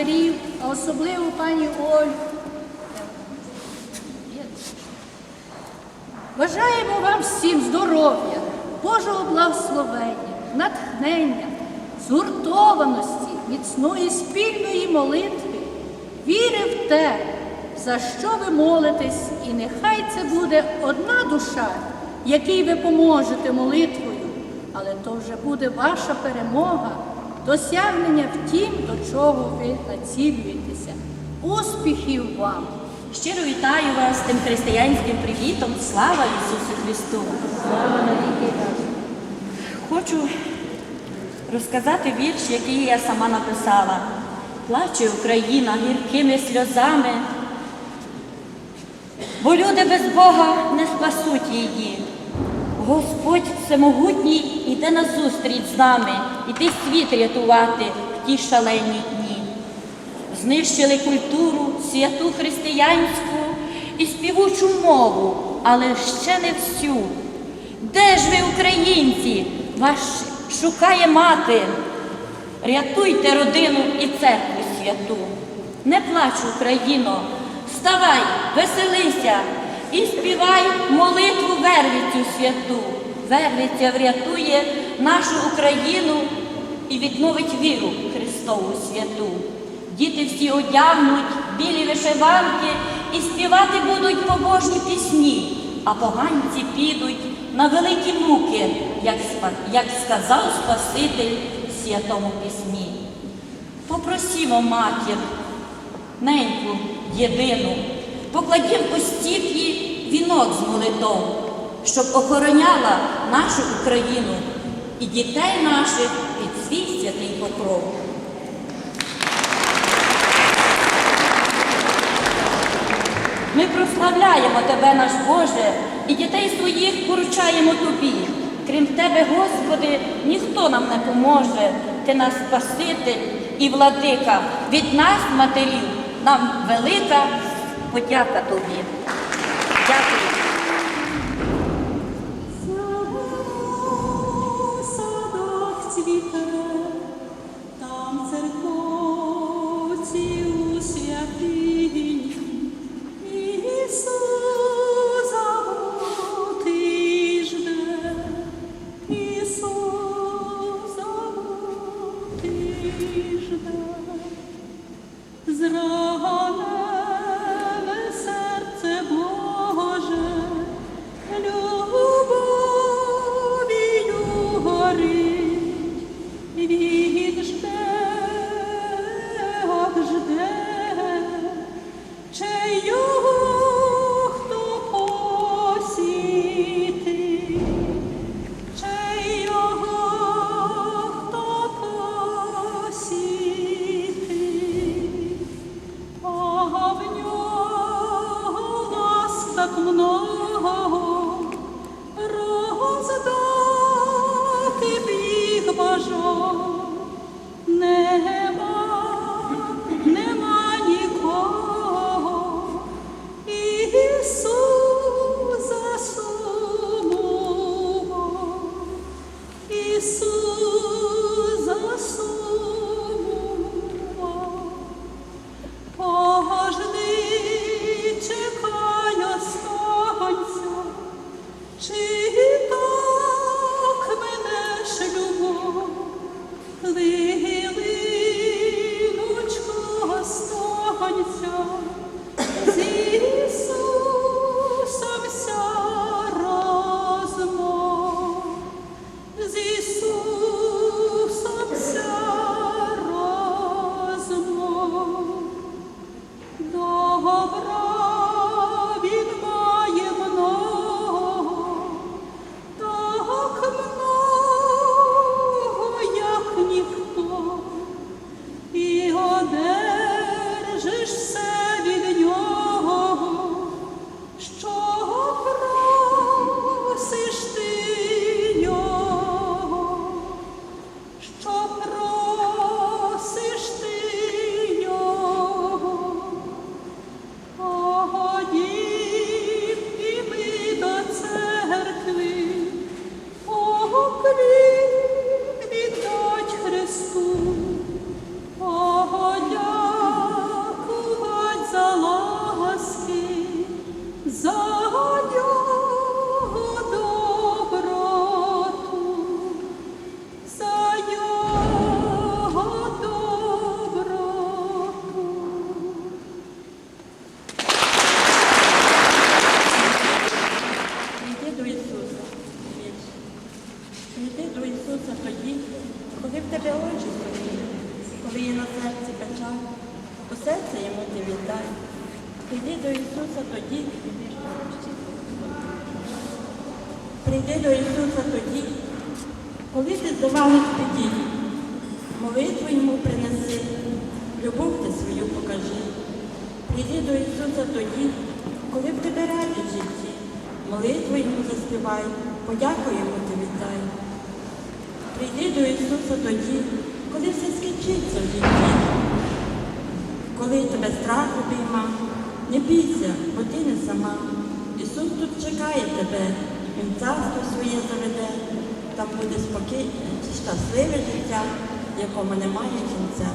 матерів, а особливо пані Олю. Бажаємо вам всім здоров'я, Божого благословення, натхнення, згуртованості, міцної спільної молитви, віри в те, за що ви молитесь, і нехай це буде одна душа, якій ви поможете молитвою, але то вже буде ваша перемога, досягнення в тім, до чого ви націлюєтеся. Успіхів вам! Щиро вітаю вас тим християнським привітом. Слава Ісусу Христу! Хочу розказати вірш, який я сама написала. Плаче Україна гіркими сльозами, бо люди без Бога не спасуть її. Господь всемогутній іде назустріч з нами, іде світ рятувати в ті шалені дні. Знищили культуру, святу християнську і співучу мову, але ще не всю. Де ж ви, українці? Вас шукає мати. Рятуйте родину і церкву святу. Не плач, Україно, вставай, веселися і співай молитву Вервицю святу. Вервиця врятує нашу Україну і відновить віру Христову святу. Діти всі одягнуть білі вишиванки і співати будуть побожні пісні, а поганці підуть на великі муки, як, сказав Спаситель в святому письмі. Попросімо матір, неньку єдину, покладім у стіплі вінок з молитов, щоб охороняла нашу Україну і дітей наших під свій святий покров. Ми прославляємо Тебе, наш Боже, і дітей своїх поручаємо Тобі. Крім Тебе, Господи, ніхто нам не поможе. Ти наш Спаситель і владика. Від нас, матерів, нам велика подяка Тобі. Дякую. там церковці у святині. Прийди до Ісуса тоді, коли в тебе очі сумні, коли є на серці печаль, у серце йому ти віддай. Прийди до Ісуса тоді, прийди до Ісуса тоді, коли ти здавалась біді. Молитву йому принеси, любов ти свою покажи. Прийди до Ісуса тоді, коли в тебе радість житті. Молитву йому заспівай, подяку йому ти віддай. Прийди до Ісуса тоді, коли все скінчиться в житті. Коли тебе страх обійма, не бійся, бо ти не сама. Ісус тут чекає тебе, Він царство своє заведе, там буде спокійне, щасливе життя, якому немає кінця.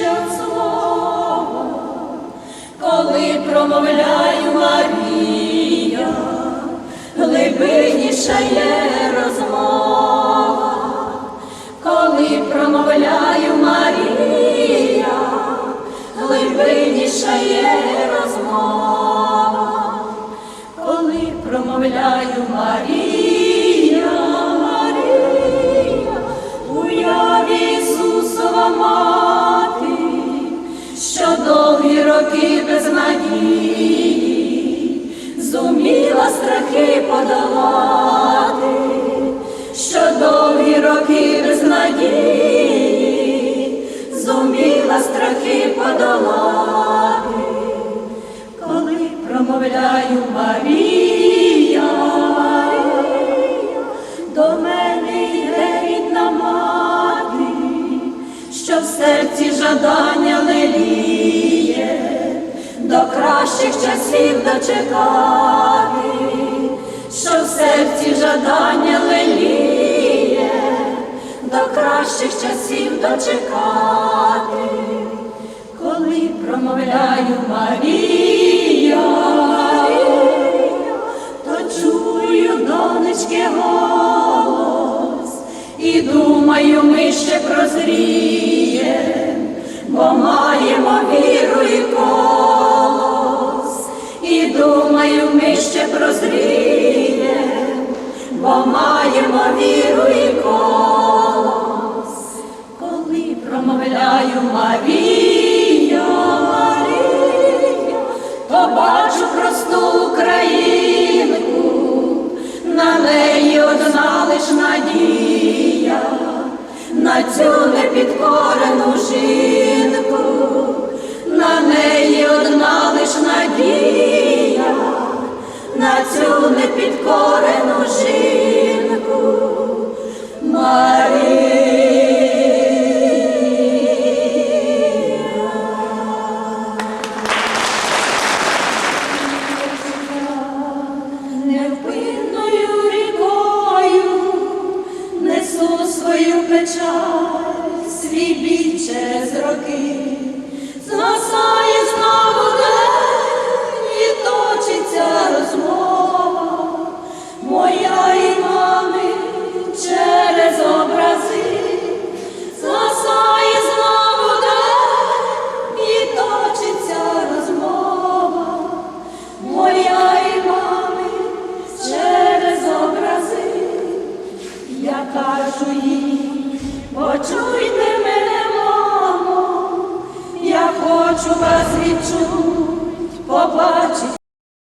Від слова, коли промовляю Марія, глибиніша є розмова, коли промовляю Марія, глибиніша є розмова. Коли промовляю Марія, уяві Ісусова мати, що довгі роки без надії зуміла страхи подолати, що довгі роки без надії зуміла страхи подолати. Коли промовляю Марія, жадання леліє, до кращих часів дочекати, що в серці жадання леліє, до кращих часів дочекати коли промовляю Марія, то чую донечки голос і думаю, ми ще прозрієм, бо маємо віру і колос, і думаю, ми ще прозрієм, бо маємо віру і колос коли промовляю Марія, то бачу просту українку, на неї одна лиш надія, на цю непідкорену жінку, на неї одна лиш надія, на цю непідкорену жінку. Невпинною через побачить